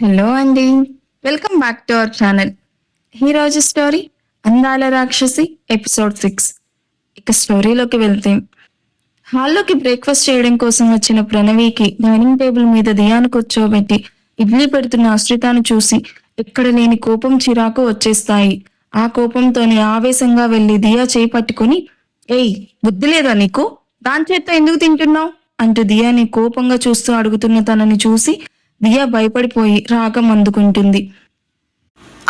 Hello అండి. Welcome back to our channel. ఈరోజు story Andala Rakshasi episode six. ఇక స్టోరీలోకి వెళ్తే హాల్లోకి బ్రేక్ఫాస్ట్ చేయడం కోసం వచ్చిన ప్రణవికి డైనింగ్ టేబుల్ మీద దియాను కూర్చోబెట్టి ఇడ్లీ పెడుతున్న అశ్రితాను చూసి ఎక్కడ లేని కోపం చిరాకు వచ్చేస్తాయి. ఆ కోపంతోనే ఆవేశంగా వెళ్ళి దియా చేయి పట్టుకుని ఏయ్ బుద్ధి లేదా నీకు? దాని చేత్తో ఎందుకు తింటున్నావు? అంటూ దియాని కోపంగా చూస్తూ అడుగుతున్న తనని చూసి దియా భయపడిపోయి రాగం అందుకుంటుంది.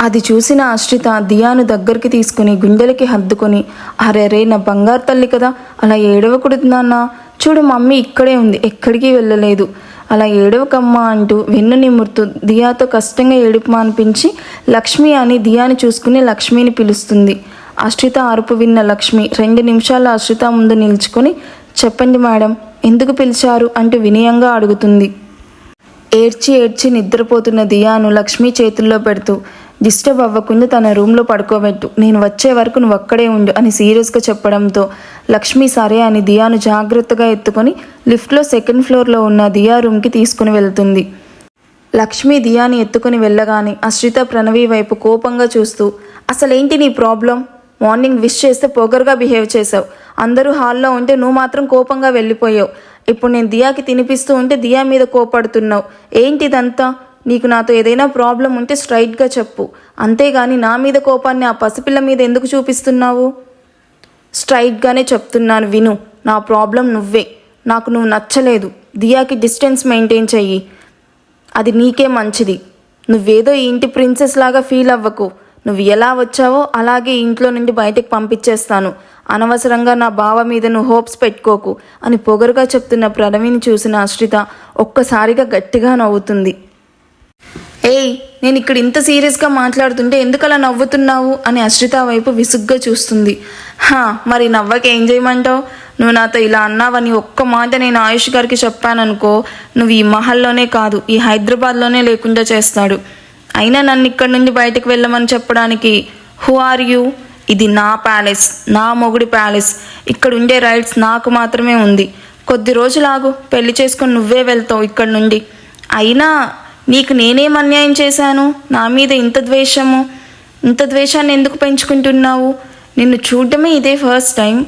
అది చూసిన ఆశ్రిత దియాను దగ్గరికి తీసుకుని గుండెలకి హద్దుకొని అరేరే నా బంగారు తల్లి కదా అలా ఏడవకూడదు నాన్న. చూడు మమ్మీ ఇక్కడే ఉంది ఎక్కడికి వెళ్ళలేదు. అలా ఏడవకమ్మా అంటూ వెన్ను నిమురుతూ దియాతో కష్టంగా ఏడుపు అనిపించి లక్ష్మి అని దియాని చూసుకుని లక్ష్మిని పిలుస్తుంది. అశ్రిత అరుపు విన్న లక్ష్మి రెండు నిమిషాలు అశ్రిత ముందు నిల్చుకొని చెప్పండి మేడం ఎందుకు పిలిచారు? అంటూ వినయంగా అడుగుతుంది. ఏడ్చి ఏడ్చి నిద్రపోతున్న దియాను లక్ష్మి చేతుల్లో పెడుతూ డిస్టర్బ్ అవ్వకుండా తన రూమ్లో పడుకోబెట్టు. నేను వచ్చే వరకు నువ్వు అక్కడే ఉండు అని సీరియస్గా చెప్పడంతో లక్ష్మి సరే అని దియాను జాగ్రత్తగా ఎత్తుకొని లిఫ్ట్లో సెకండ్ ఫ్లోర్లో ఉన్న దియా రూమ్కి తీసుకుని వెళ్తుంది. లక్ష్మి దియాని ఎత్తుకుని వెళ్ళగానే అశ్రిత ప్రణవి వైపు కోపంగా చూస్తూ అసలేంటి నీ ప్రాబ్లం? మార్నింగ్ విష్ చేస్తే పొగరుగా బిహేవ్ చేసావు అందరూ హాల్లో ఉంటే నువ్వు మాత్రం కోపంగా వెళ్ళిపోయావు. ఇప్పుడు నేను దియాకి తినిపిస్తూ ఉంటే దియా మీద కోపడుతున్నావు. ఏంటిదంతా? నీకు నాతో ఏదైనా ప్రాబ్లం ఉంటే స్ట్రైట్గా చెప్పు. అంతేగాని నా మీద కోపాన్ని ఆ పసిపిల్ల మీద ఎందుకు చూపిస్తున్నావు? స్ట్రైట్గానే చెప్తున్నాను విను. నా ప్రాబ్లం నువ్వే. నాకు నువ్వు నచ్చలేదు. దియాకి డిస్టెన్స్ మెయింటైన్ చెయ్యి. అది నీకే మంచిది. నువ్వేదో ఈ ఇంటి ప్రిన్సెస్ లాగా ఫీల్ అవ్వకు. నువ్వు ఎలా వచ్చావో అలాగే ఇంట్లో నుండి బయటకు పంపించేస్తాను. అనవసరంగా నా బావ మీద నువ్వు హోప్స్ పెట్టుకోకు అని పొగరుగా చెప్తున్న ప్రణవిని చూసిన అశ్రిత ఒక్కసారిగా గట్టిగా నవ్వుతుంది. ఏయ్ నేను ఇక్కడ ఇంత సీరియస్గా మాట్లాడుతుంటే ఎందుకలా నవ్వుతున్నావు అని అశ్రిత వైపు విసుగ్గా చూస్తుంది. హా మరి నవ్వకేం చేయమంటావు? నువ్వు నాతో ఇలా అన్నావని ఒక్క మాట నేను ఆయుష్ గారికి చెప్పాననుకో నువ్వు ఈ మహల్లోనే కాదు ఈ హైదరాబాద్లోనే లేకుండా చేస్తాడు. అయినా నన్ను ఇక్కడ నుండి బయటకు వెళ్ళమని చెప్పడానికి హూ ఆర్ యూ ఇది నా ప్యాలెస్ నా మొగుడి ప్యాలెస్. ఇక్కడ ఉండే రైట్స్ నాకు మాత్రమే ఉంది. కొద్ది రోజులాగు పెళ్ళి చేసుకుని నువ్వే వెళ్తావు ఇక్కడ నుండి. అయినా నీకు నేనేం అన్యాయం చేశాను? నా మీద ఇంత ద్వేషము? ఇంత ద్వేషాన్ని ఎందుకు పెంచుకుంటున్నావు? నిన్ను చూడటమే ఇదే ఫస్ట్ టైం.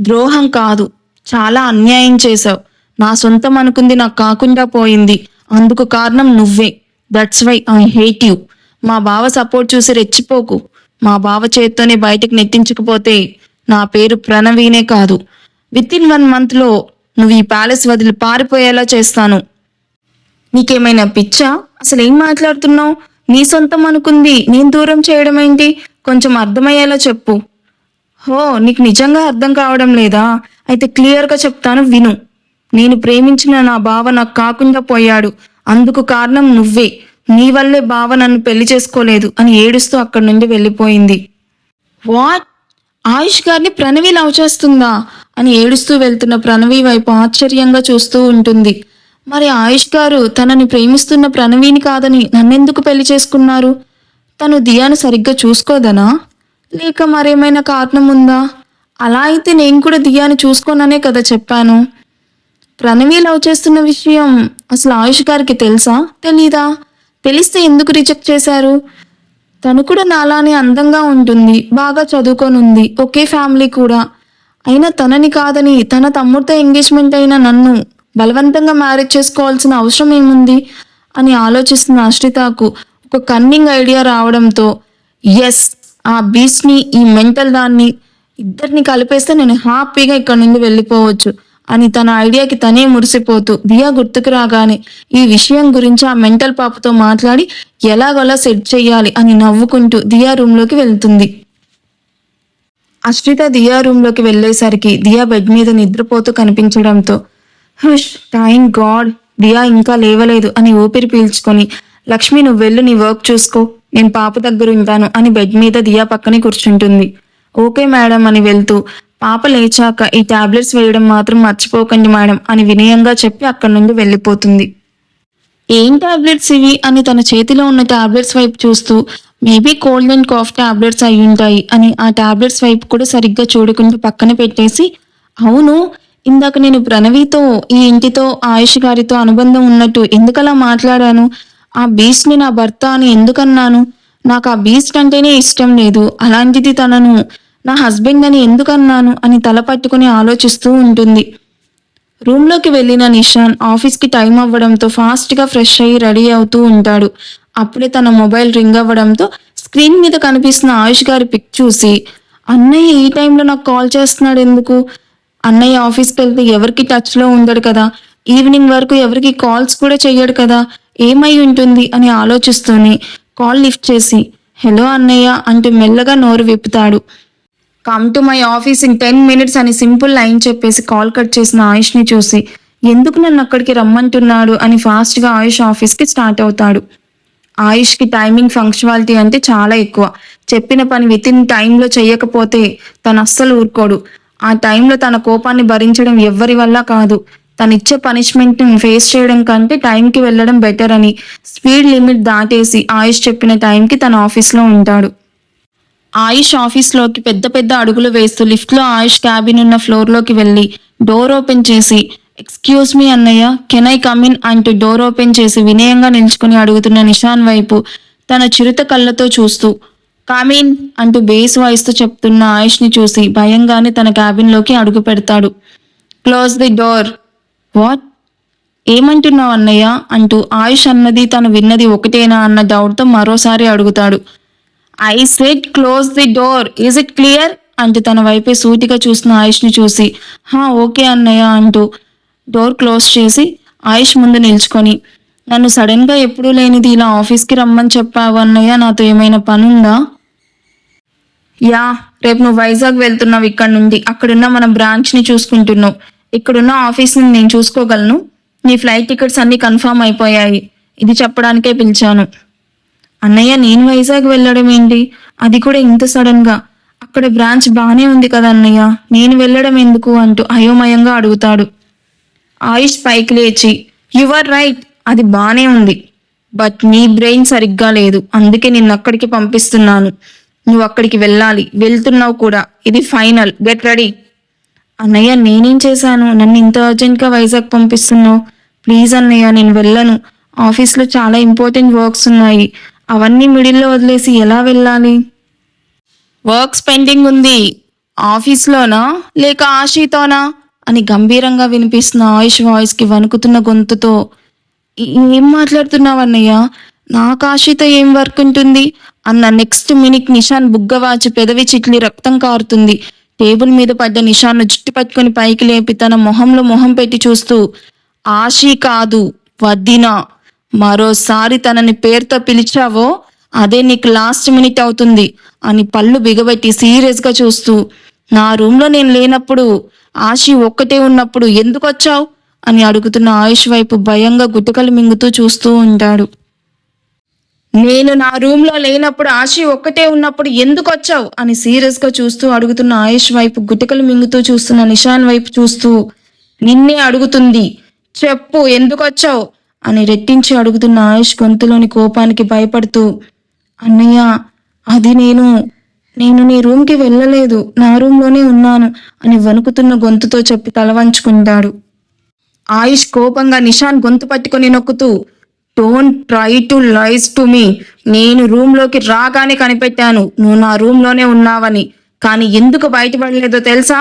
ద్రోహం కాదు చాలా అన్యాయం చేశావు. నా సొంతం అనుకుంది నాకు కాకుండా పోయింది. అందుకు కారణం నువ్వే. That's why I hate you మా బావ సపోర్ట్ చూసి రెచ్చిపోకు. మా బావ చేత్తోనే బయటకు నెట్టించకపోతే నా పేరు ప్రణవీనే కాదు. విత్ ఇన్ వన్ మంత్లో నువ్వు ఈ ప్యాలెస్ వదిలి పారిపోయేలా చేస్తాను. నీకేమైనా పిచ్చా? అసలు ఏం మాట్లాడుతున్నావు? నీ సొంతం అనుకుంది నేను దూరం చేయడం ఏంటి? కొంచెం అర్థమయ్యేలా చెప్పు. హో నీకు నిజంగా అర్థం కావడం లేదా? అయితే క్లియర్గా చెప్తాను విను. నేను ప్రేమించిన నా బావ నాకు కాకుండా పోయాడు. అందుకు కారణం నువ్వే. నీ వల్లే బావ నన్ను పెళ్ళి చేసుకోలేదు అని ఏడుస్తూ అక్కడి నుండి వెళ్ళిపోయింది. వాట్? ఆయుష్ గారిని ప్రణవి లవ్ చేస్తుందా? అని ఏడుస్తూ వెళ్తున్న ప్రణవి వైపు ఆశ్చర్యంగా చూస్తూ ఉంటుంది. మరి ఆయుష్ గారు తనని ప్రేమిస్తున్న ప్రణవిని కాదని నన్నెందుకు పెళ్ళి చేసుకున్నారు? తను దియాను సరిగ్గా చూసుకోదనా? లేక మరేమైనా కారణం ఉందా? అలా అయితే నేను కూడా దియాను చూసుకోననే కదా చెప్పాను. ప్రణవి లవ్ చేస్తున్న విషయం అసలు ఆయుష్ గారికి తెలుసా? తెలీదా? తెలిస్తే ఎందుకు రిజెక్ట్ చేశారు? తను కూడా నాలానే అందంగా ఉంటుంది బాగా చదువుకొని ఉంది ఒకే ఫ్యామిలీ కూడా. అయినా తనని కాదని తన తమ్ముడితో ఎంగేజ్మెంట్ అయిన నన్ను బలవంతంగా మ్యారేజ్ చేసుకోవాల్సిన అవసరం ఏముంది? అని ఆలోచిస్తున్న అశ్రితకు ఒక కన్నింగ్ ఐడియా రావడంతో ఎస్ ఆ బీచ్ని ఈ మెంటల్ దాన్ని ఇద్దరిని కలిపేస్తే నేను హ్యాపీగా ఇక్కడ నుండి వెళ్ళిపోవచ్చు. అని తన ఐడియాకి తనే మురిసిపోతూ దియా గుర్తుకు రాగానే ఈ విషయం గురించి ఆ మెంటల్ పాపతో మాట్లాడి ఎలాగోలా సెట్ చెయ్యాలి అని నవ్వుకుంటూ దియా రూమ్లోకి వెళ్తుంది. అశ్రిత దియా రూమ్లోకి వెళ్ళేసరికి దియా బెడ్ మీద నిద్రపోతూ కనిపించడంతో హుష్ థ్యాంక్ గాడ్ దియా ఇంకా లేవలేదు అని ఊపిరి పీల్చుకొని లక్ష్మి నువ్వు వెళ్ళు నీ వర్క్ చూసుకో నేను పాప దగ్గర ఉంటాను అని బెడ్ మీద దియా పక్కనే కూర్చుంటుంది. ఓకే మేడం అని వెళ్తూ పాప లేచాక ఈ టాబ్లెట్స్ వేయడం మాత్రం మర్చిపోకండి మేడం అని వినయంగా చెప్పి అక్కడి నుండి వెళ్ళిపోతుంది. ఏం టాబ్లెట్స్ ఇవి? అని తన చేతిలో ఉన్న టాబ్లెట్స్ వైపు చూస్తూ maybe cold and cough tablets అయి ఉంటాయి అని ఆ టాబ్లెట్స్ వైపు కూడా సరిగ్గా చూడకుండా పక్కన పెట్టేసి అవును ఇందాక నేను ప్రణవితో ఈ ఇంటితో ఆయుష్ గారితో అనుబంధం ఉన్నట్టు ఎందుకలా మాట్లాడాను? ఆ బీస్ట్ని నా భర్త అని ఎందుకన్నాను? నాకు ఆ బీస్ట్ అంటేనే ఇష్టం లేదు. అలాంటిది తనను నా హస్బెండ్ అని ఎందుకన్నాను అని తల పట్టుకుని ఆలోచిస్తూ ఉంటుంది. రూమ్లోకి వెళ్ళిన నిషాన్ ఆఫీస్కి టైం అవ్వడంతో ఫాస్ట్గా ఫ్రెష్ అయ్యి రెడీ అవుతూ ఉంటాడు. అప్పుడే తన మొబైల్ రింగ్ అవ్వడంతో స్క్రీన్ మీద కనిపిస్తున్న ఆయుష్ గారి పిక్ చూసి అన్నయ్య ఈ టైంలో నాకు కాల్ చేస్తున్నాడు ఎందుకు? అన్నయ్య ఆఫీస్కి వెళ్తే ఎవరికి టచ్లో ఉండడు కదా? ఈవినింగ్ వరకు ఎవరికి కాల్స్ కూడా చెయ్యడు కదా? ఏమై ఉంటుంది? అని ఆలోచిస్తూనే కాల్ లిఫ్ట్ చేసి హలో అన్నయ్య అంటూ మెల్లగా నోరు విప్పుతాడు. Come to my office in ten minutes అని సింపుల్ లైన్ చెప్పేసి కాల్ కట్ చేసిన ఆయుష్ని చూసి ఎందుకు నన్ను అక్కడికి రమ్మంటున్నాడు? అని ఫాస్ట్గా ఆయుష్ ఆఫీస్కి స్టార్ట్ అవుతాడు. ఆయుష్కి టైమింగ్ ఫంక్షువాలిటీ అంటే చాలా ఎక్కువ. చెప్పిన పని విత్ ఇన్ టైంలో చేయకపోతే తను అస్సలు ఊరుకోడు. ఆ టైంలో తన కోపాన్ని భరించడం ఎవ్వరి వల్ల కాదు. తను ఇచ్చే పనిష్మెంట్ని ఫేస్ చేయడం కంటే టైంకి వెళ్ళడం బెటర్ అని స్పీడ్ లిమిట్ దాటేసి ఆయుష్ చెప్పిన టైంకి తన ఆఫీస్లో ఉంటాడు. ఆయుష్ ఆఫీస్లోకి పెద్ద పెద్ద అడుగులు వేస్తూ లిఫ్ట్లో ఆయుష్ క్యాబిన్ ఉన్న ఫ్లోర్లోకి వెళ్ళి డోర్ ఓపెన్ చేసి ఎక్స్క్యూజ్ మీ అన్నయ్య కెన్ ఐ కమిన్ అంటూ డోర్ ఓపెన్ చేసి వినయంగా నిల్చుకుని అడుగుతున్న నిషాన్ వైపు తన చిరుత కళ్ళతో చూస్తూ కామిన్ అంటూ బేస్ వాయిస్తో చెప్తున్న ఆయుష్ని చూసి భయంగానే తన క్యాబిన్లోకి అడుగు పెడతాడు. Close the door. వాట్? ఏమంటున్నావు అన్నయ్య? అంటూ ఆయుష్ అన్నది తను విన్నది ఒకటేనా అన్న డౌట్తో మరోసారి అడుగుతాడు. I said close the door is it clear అంటూ తన వైపే సూటిగా చూసిన ఆయుష్ని చూసి హా ఓకే అన్నయ్య అంటూ డోర్ క్లోజ్ చేసి ఆయుష్ ముందు నిల్చుకొని నన్ను సడన్గా ఎప్పుడూ లేనిది ఇలా ఆఫీస్కి రమ్మని చెప్పావు అన్నయ్య నాతో ఏమైనా పని ఉందా యా రేపు నువ్వు వైజాగ్ వెళ్తున్నావు ఇక్కడ నుండి. అక్కడున్న మన బ్రాంచ్ని చూసుకుంటున్నావు. ఇక్కడున్న ఆఫీస్ని నేను చూసుకోగలను. నీ ఫ్లైట్ టికెట్స్ అన్నీ కన్ఫర్మ్ అయిపోయాయి. ఇది చెప్పడానికే పిలిచాను. అన్నయ్య నేను వైజాగ్ వెళ్ళడం ఏంటి? అది కూడా ఇంత సడన్గా. అక్కడ బ్రాంచ్ బానే ఉంది కదా అన్నయ్య? నేను వెళ్ళడం ఎందుకు అంటూ అయోమయంగా అడుగుతాడు. ఆయుష్ పైకి లేచి యు ఆర్ రైట్ అది బానే ఉంది. బట్ నీ బ్రెయిన్ సరిగ్గా లేదు. అందుకే నిన్ను అక్కడికి పంపిస్తున్నాను. నువ్వు అక్కడికి వెళ్ళాలి. వెళ్తున్నావు కూడా. ఇది ఫైనల్. Get ready. అన్నయ్య నేనేం చేశాను? నన్ను ఇంత అర్జెంట్గా వైజాగ్ పంపిస్తున్నావు. ప్లీజ్ అన్నయ్య నేను వెళ్ళను. ఆఫీస్లో చాలా ఇంపార్టెంట్ వర్క్స్ ఉన్నాయి. అవన్నీ మిడిల్లో వదిలేసి ఎలా వెళ్ళాలి? వర్క్స్ పెండింగ్ ఉంది. ఆఫీస్లోనా? లేక ఆశీతోనా? అని గంభీరంగా వినిపిస్తున్న ఆయుష్ వాయిస్కి వణుకుతున్న గొంతుతో ఏం మాట్లాడుతున్నావన్నయ్యా? నాకు ఆశీతో ఏం వర్క్ ఉంటుంది? అన్న నెక్స్ట్ మినిట్ నిషాన్ బుగ్గవాచి పెదవి చిట్లి రక్తం కారుతుంది. టేబుల్ మీద పడ్డ నిషాన్ను జుట్టు పట్టుకొని పైకి లేపి తన మొహంలో మొహం పెట్టి చూస్తూ ఆశీ కాదు వదినా. మరోసారి తనని పేరుతో పిలిచావో అదే నీకు లాస్ట్ మినిట్ అవుతుంది అని పళ్ళు బిగబెట్టి సీరియస్గా చూస్తూ నా రూమ్లో నేను లేనప్పుడు ఆశి ఒక్కటే ఉన్నప్పుడు ఎందుకు వచ్చావు? అని అడుగుతున్న ఆయుష్ వైపు భయంగా గుటకలు మింగుతూ చూస్తూ ఉంటాడు. నేను నా రూమ్లో లేనప్పుడు ఆశి ఒక్కటే ఉన్నప్పుడు ఎందుకు వచ్చావు? అని సీరియస్గా చూస్తూ అడుగుతున్న ఆయుష్ వైపు గుటకలు మింగుతూ చూస్తున్న నిషాన్ వైపు చూస్తూ నిన్నే అడుగుతుంది చెప్పు ఎందుకు వచ్చావు? అని రెట్టించి అడుగుతున్న ఆయుష్ గొంతులోని కోపానికి భయపడుతూ అన్నయ్య అది నేను. నేను నీ రూమ్కి వెళ్ళలేదు. నా రూమ్లోనే ఉన్నాను అని వణుకుతున్న గొంతుతో చెప్పి తల వంచుకుంటాడు ఆయుష్ కోపంగా నిషాన్ గొంతు పట్టుకొని నొక్కుతూ don't try to lies to me నేను రూమ్లోకి రాగానే కనిపెట్టాను. నువ్వు నా రూమ్లోనే ఉన్నావని. కానీ ఎందుకు బయటపడలేదో తెలుసా?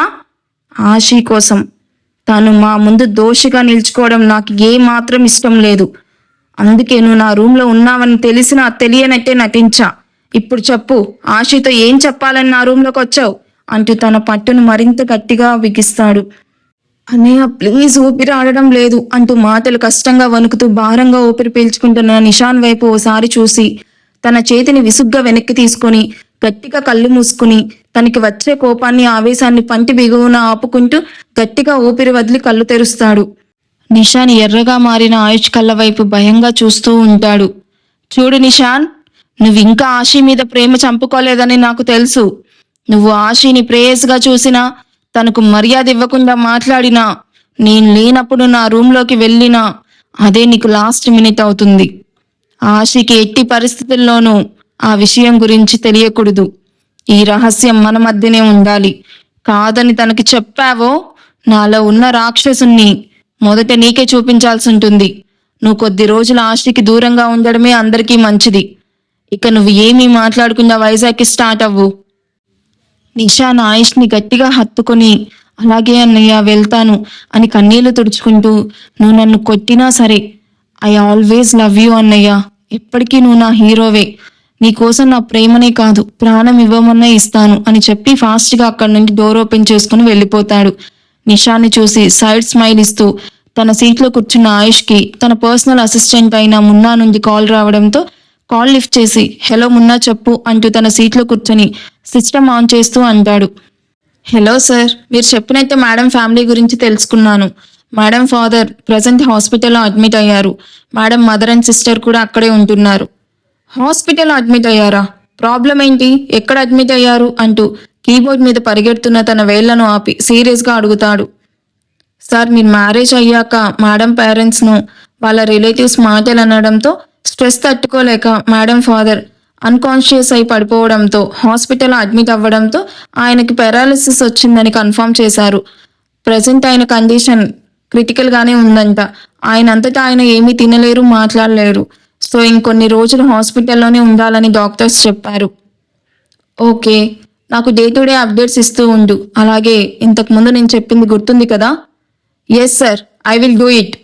ఆశీ కోసం తను మా ముందు దోషిగా నిల్చుకోవడం నాకు ఏ మాత్రం ఇష్టం లేదు. అందుకే నువ్వు నా రూమ్లో ఉన్నావని తెలిసినా తెలియనట్టే నటించా. ఇప్పుడు చెప్పు ఆశతో ఏం చెప్పాలని నా రూమ్లోకి వచ్చావు? అంటూ తన పట్టును మరింత గట్టిగా బిగిస్తాడు. అన్నయ్య ప్లీజ్ ఊపిరి ఆడడం లేదు అంటూ మాటలు కష్టంగా వణుకుతూ భారంగా ఊపిరి పీల్చుకుంటున్న నిషాన్ వైపు ఓసారి చూసి తన చేతిని విసుగ్గా వెనక్కి తీసుకొని గట్టిగా కళ్ళు మూసుకుని తనకి వచ్చే కోపాన్ని ఆవేశాన్ని పంటి బిగువున ఆపుకుంటూ గట్టిగా ఊపిరి వదిలి కళ్ళు తెరుస్తాడు. నిషాన్ ఎర్రగా మారిన ఆయుష్ కళ్ళ వైపు భయంగా చూస్తూ ఉంటాడు. చూడు నిషాన్ నువ్వు ఇంకా ఆశీ మీద ప్రేమ చంపుకోలేదని నాకు తెలుసు. నువ్వు ఆశీని ప్రేయస్గా చూసినా తనకు మర్యాద ఇవ్వకుండా మాట్లాడినా నేను లేనప్పుడు నా రూంలోకి వెళ్ళినా అదే నీకు లాస్ట్ మినిట్ అవుతుంది. ఆశకి ఎట్టి పరిస్థితుల్లోనూ ఆ విషయం గురించి తెలియకూడదు. ఈ రహస్యం మన మధ్యనే ఉండాలి. కాదని తనకి చెప్పావో నాలో ఉన్న రాక్షసుణ్ణి మొదట నీకే చూపించాల్సి ఉంటుంది నువ్వు కొద్ది రోజుల ఆస్తికి దూరంగా ఉండడమే అందరికీ మంచిది. ఇక నువ్వు ఏమీ మాట్లాడకుండా వైజాగ్కి స్టార్ట్ అవ్వు. నిషా నా ఆయుష్ని గట్టిగా హత్తుకొని అలాగే అన్నయ్య వెళ్తాను అని కన్నీళ్ళు తుడుచుకుంటూ నువ్వు నన్ను కొట్టినా సరే ఐ ఆల్వేస్ లవ్ యూ అన్నయ్య. ఎప్పటికీ నువ్వు నా హీరోవే. నీకోసం నా ప్రేమనే కాదు ప్రాణం ఇవ్వమన్నా ఇస్తాను అని చెప్పి ఫాస్ట్గా అక్కడి నుండి డోర్ ఓపెన్ చేసుకుని వెళ్ళిపోతాడు. నిషాన్ని చూసి సైడ్ స్మైల్ ఇస్తూ తన సీట్లో కూర్చున్న ఆయుష్కి తన పర్సనల్ అసిస్టెంట్ అయిన మున్నా నుండి కాల్ రావడంతో కాల్ లిఫ్ట్ చేసి హలో మున్నా చెప్పు అంటూ తన సీట్లో కూర్చొని సిస్టమ్ ఆన్ చేస్తూ అంటాడు. హలో సార్ మీరు చెప్పినట్టే మేడం ఫ్యామిలీ గురించి తెలుసుకున్నాను. మేడం ఫాదర్ ప్రజెంట్ హాస్పిటల్లో అడ్మిట్ అయ్యారు. మేడం మదర్ అండ్ సిస్టర్ కూడా అక్కడే ఉంటున్నారు. హాస్పిటల్ అడ్మిట్ అయ్యారా? ప్రాబ్లం ఏంటి? ఎక్కడ అడ్మిట్ అయ్యారు? అంటూ కీబోర్డ్ మీద పరిగెడుతున్న తన వేళ్ళను ఆపి సీరియస్గా అడుగుతాడు. సార్ మీరు మ్యారేజ్ అయ్యాక మేడం పేరెంట్స్ను వాళ్ళ రిలేటివ్స్ మాటలు అనడంతో స్ట్రెస్ తట్టుకోలేక మేడం ఫాదర్ అన్కాన్షియస్ అయి పడిపోవడంతో హాస్పిటల్ అడ్మిట్ అవ్వడంతో ఆయనకి పెరాలిసిస్ వచ్చిందని కన్ఫర్మ్ చేశారు. ప్రజెంట్ ఆయన కండిషన్ క్రిటికల్గానే ఉందంట. ఆయన అంతటా ఆయన ఏమీ తినలేరు మాట్లాడలేరు. సో ఇంకొన్ని రోజులు హాస్పిటల్లోనే ఉండాలని డాక్టర్స్ చెప్పారు. ఓకే నాకు డే టు డే అప్డేట్స్ ఇస్తూ ఉండు. అలాగే ఇంతకు ముందు నేను చెప్పింది గుర్తుంది కదా? Yes sir I will do it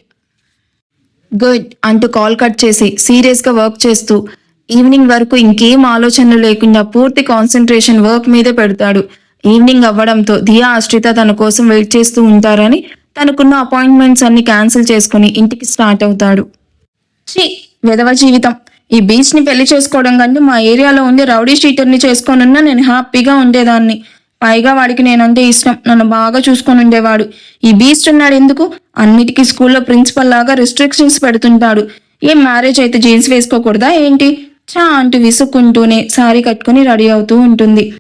good అంటూ కాల్ కట్ చేసి సీరియస్గా వర్క్ చేస్తూ ఈవినింగ్ వరకు ఇంకేం ఆలోచనలు లేకుండా పూర్తి కాన్సన్ట్రేషన్ వర్క్ మీదే పెడతాడు. ఈవినింగ్ అవ్వడంతో దియా ఆశ్రిత తన కోసం వెయిట్ చేస్తూ ఉంటారని తనకున్న అపాయింట్మెంట్స్ అన్ని క్యాన్సిల్ చేసుకుని ఇంటికి స్టార్ట్ అవుతాడు. ఛీ! విధవ జీవితం. ఈ బీచ్ని పెళ్ళి చేసుకోవడం కంటే మా ఏరియాలో ఉండే రౌడీ షీటర్ని చేసుకోనున్నా నేను హ్యాపీగా ఉండేదాన్ని. పైగా వాడికి నేనంటే ఇష్టం. నన్ను బాగా చూసుకొని ఉండేవాడు. ఈ బీచ్ ఉన్నాడు ఎందుకు? అన్నిటికీ స్కూల్లో ప్రిన్సిపల్ లాగా రిస్ట్రిక్షన్స్ పెడుతుంటాడు. ఏం మ్యారేజ్ అయితే జీన్స్ వేసుకోకూడదా ఏంటి? చా అంటూ విసుక్కుంటూనే సారీ కట్టుకుని రెడీ అవుతూ ఉంటుంది.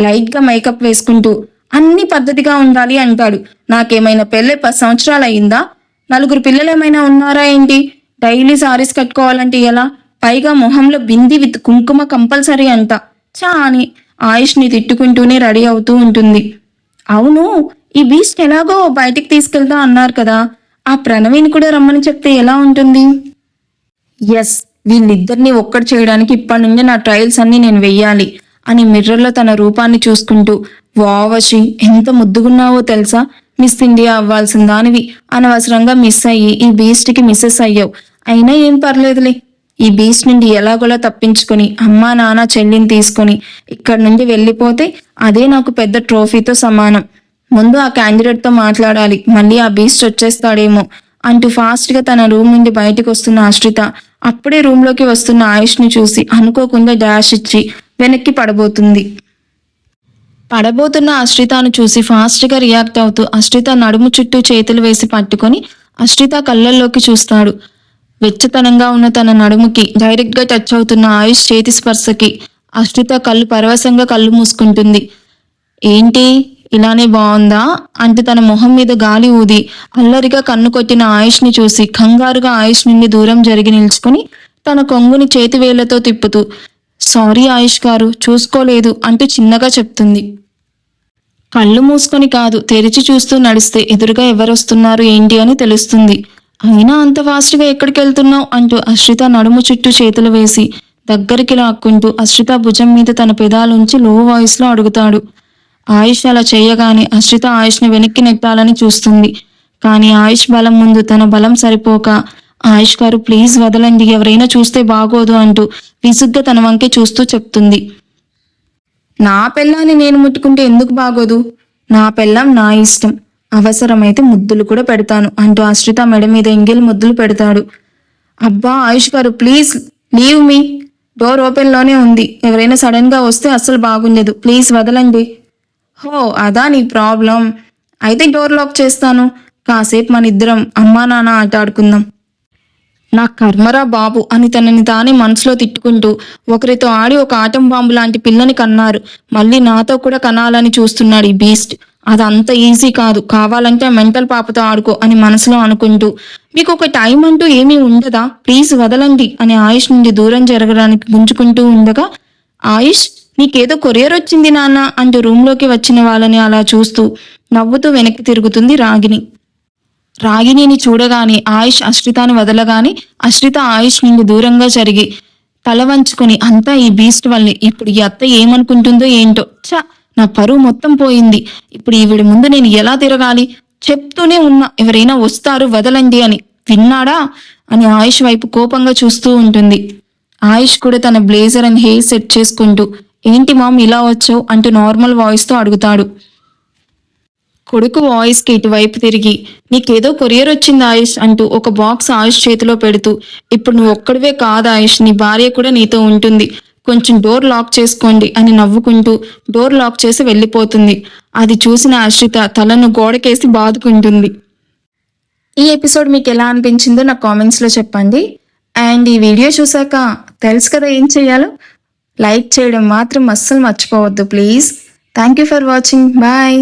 లైట్గా మేకప్ వేసుకుంటూ అన్ని పద్ధతిగా ఉండాలి అంటాడు. నాకేమైనా పెళ్ళి పది సంవత్సరాలు అయిందా నలుగురు పిల్లలు ఏమైనా ఉన్నారా ఏంటి? డైలీ సారీస్ కట్టుకోవాలంటే ఎలా? పైగా మొహంలో బింది విత్ కుంకుమ కంపల్సరీ అంట. చా అని ఆయుష్ని తిట్టుకుంటూనే రెడీ అవుతూ ఉంటుంది. అవును ఈ బీచ్ ఎలాగో బయటికి తీసుకెళ్తా అన్నారు కదా. ఆ ప్రణవిని కూడా రమ్మని చెప్తే ఎలా ఉంటుంది? ఎస్ వీళ్ళిద్దరిని ఒక్కటి చేయడానికి ఇప్పటి నుండి నా ట్రయల్స్ అన్ని నేను వెయ్యాలి అని మిర్రర్లో తన రూపాన్ని చూసుకుంటూ వావశి ఎంత ముద్దుగున్నావో తెలుసా? మిస్ ఇండియా అవ్వాల్సిన దానివి. అనవసరంగా మిస్ అయ్యి ఈ బీస్ట్కి మిస్సెస్ అయ్యావు. అయినా ఏం పర్లేదులే. ఈ బీచ్ నుండి ఎలాగోలా తప్పించుకొని అమ్మా నాన్న చెల్లిని తీసుకొని ఇక్కడి నుండి వెళ్ళిపోతే అదే నాకు పెద్ద ట్రోఫీతో సమానం. ముందు ఆ క్యాండిడేట్తో మాట్లాడాలి. మళ్ళీ ఆ బీస్ట్ వచ్చేస్తాడేమో అంటూ ఫాస్ట్గా తన రూమ్ నుండి బయటకు వస్తున్న ఆశ్రిత అప్పుడే రూమ్లోకి వస్తున్న ఆయుష్ని చూసి అనుకోకుండా డాష్ ఇచ్చి వెనక్కి పడబోతుంది. పడబోతున్న అశ్రితను చూసి ఫాస్ట్గా రియాక్ట్ అవుతూ అశ్రిత నడుము చుట్టూ చేతులు వేసి పట్టుకొని అశ్రిత కళ్ళల్లోకి చూస్తాడు. వెచ్చతనంగా ఉన్న తన నడుముకి డైరెక్ట్గా టచ్ అవుతున్న ఆయుష్ చేతి స్పర్శకి అశ్రిత కళ్ళు పరవశంగా కళ్ళు మూసుకుంటుంది. ఏంటి? ఇలానే బాగుందా అంటే తన మొహం మీద గాలి ఊది. అల్లరిగా కన్ను కొట్టిన ఆయుష్ని చూసి కంగారుగా ఆయుష్ నుండి దూరం జరిగి నిల్చుకుని తన కొంగుని చేతివేళ్ళతో తిప్పుతూ సారీ ఆయుష్ గారు చూసుకోలేదు అంటూ చిన్నగా చెప్తుంది. కళ్ళు మూసుకొని కాదు తెరిచి చూస్తూ నడిస్తే ఎదురుగా ఎవరొస్తున్నారు ఏంటి అని తెలుస్తుంది. అయినా అంత ఫాస్ట్గా ఎక్కడికి వెళ్తున్నావు అంటూ అశ్రిత నడుము చుట్టూ చేతులు వేసి దగ్గరికి లాక్కుంటూ అశ్రిత భుజం మీద తన పెదాలుంచి లో వాయిస్లో అడుగుతాడు. ఆయుష్ అలా చేయగానే అశ్రిత ఆయుష్ని వెనక్కి నెట్టాలని చూస్తుంది. కానీ ఆయుష్ బలం ముందు తన బలం సరిపోక ఆయుష్ గారు ప్లీజ్ వదలండి ఎవరైనా చూస్తే బాగోదు అంటూ విసుగ్గా తన వంకే చూస్తూ చెప్తుంది. నా పెళ్ళాన్ని నేను ముట్టుకుంటే ఎందుకు బాగోదు? నా పెళ్ళం నా ఇష్టం. అవసరమైతే ముద్దులు కూడా పెడతాను. అంటూ ఆశ్రిత మెడ మీద ఎంగిల్ ముద్దులు పెడతాడు. అబ్బా Ayush garu please leave me. Door ఓపెన్లోనే ఉంది. ఎవరైనా సడన్గా వస్తే అస్సలు బాగుండదు. ప్లీజ్ వదలండి. హో అదా నీ ప్రాబ్లం. అయితే డోర్ లాక్ చేస్తాను. కాసేపు మన ఇద్దరం అమ్మా నాన్న ఆట ఆడుకుందాం. నా కర్మరా బాబు అని తనని తానే మనసులో తిట్టుకుంటూ ఒకరితో ఆడి ఒక ఆటం బాంబు లాంటి పిల్లని కన్నారు. మళ్ళీ నాతో కూడా కనాలని చూస్తున్నాడు ఈ బీస్ట్. అదంత ఈజీ కాదు. కావాలంటే మెంటల్ పాపతో ఆడుకో అని మనసులో అనుకుంటూ. మీకు ఒక టైం అంటూ ఏమీ ఉండదా? ప్లీజ్ వదలండి అని ఆయుష్ నుండి దూరం జరగడానికి గుంజుకుంటూ ఉండగా ఆయుష్ నీకేదో కొరియర్ వచ్చింది నాన్న అంటూ రూమ్లోకి వచ్చిన వాళ్ళని అలా చూస్తూ నవ్వుతూ వెనక్కి తిరుగుతుంది రాగిని రాగిణిని చూడగానే ఆయుష్ అశ్రితను వదలగానే అశ్రిత ఆయుష్ నుండి దూరంగా జరిగి తల వంచుకుని అంతా ఈ బీస్ట్ వల్లే. ఇప్పుడు ఈ అత్త ఏమనుకుంటుందో ఏంటో? చ నా పరువు మొత్తం పోయింది. ఇప్పుడు ఈవిడి ముందు నేను ఎలా తిరగాలి? చెప్తూనే ఉన్నా. ఎవరైనా వస్తారు వదలండి అని. విన్నాడా? అని ఆయుష్ వైపు కోపంగా చూస్తూ ఉంటుంది. ఆయుష్ కూడా తన బ్లేజర్ అండ్ హెయిర్ సెట్ చేసుకుంటూ ఏంటి మామ్ ఇలా వచ్చావు? అంటూ నార్మల్ వాయిస్తో అడుగుతాడు. కొడుకు వాయిస్కి ఇటువైపు తిరిగి నీకేదో కొరియర్ వచ్చింది ఆయుష్ అంటూ ఒక బాక్స్ ఆయుష్ చేతిలో పెడుతూ ఇప్పుడు నువ్వు ఒక్కడివే కాదు ఆయుష్ నీ భార్య కూడా నీతో ఉంటుంది. కొంచెం డోర్ లాక్ చేసుకోండి అని నవ్వుకుంటూ డోర్ లాక్ చేసి వెళ్ళిపోతుంది. అది చూసిన ఆశ్రిత తలను గోడకేసి బాదుకుంటుంది. ఈ ఎపిసోడ్ మీకు ఎలా అనిపించిందో నాకు కామెంట్స్లో చెప్పండి. అండ్ ఈ వీడియో చూసాక తెలుసు కదా ఏం చేయాలో? లైక్ చేయడం మాత్రం అస్సలు మర్చిపోవద్దు please. Thank you for watching. Bye.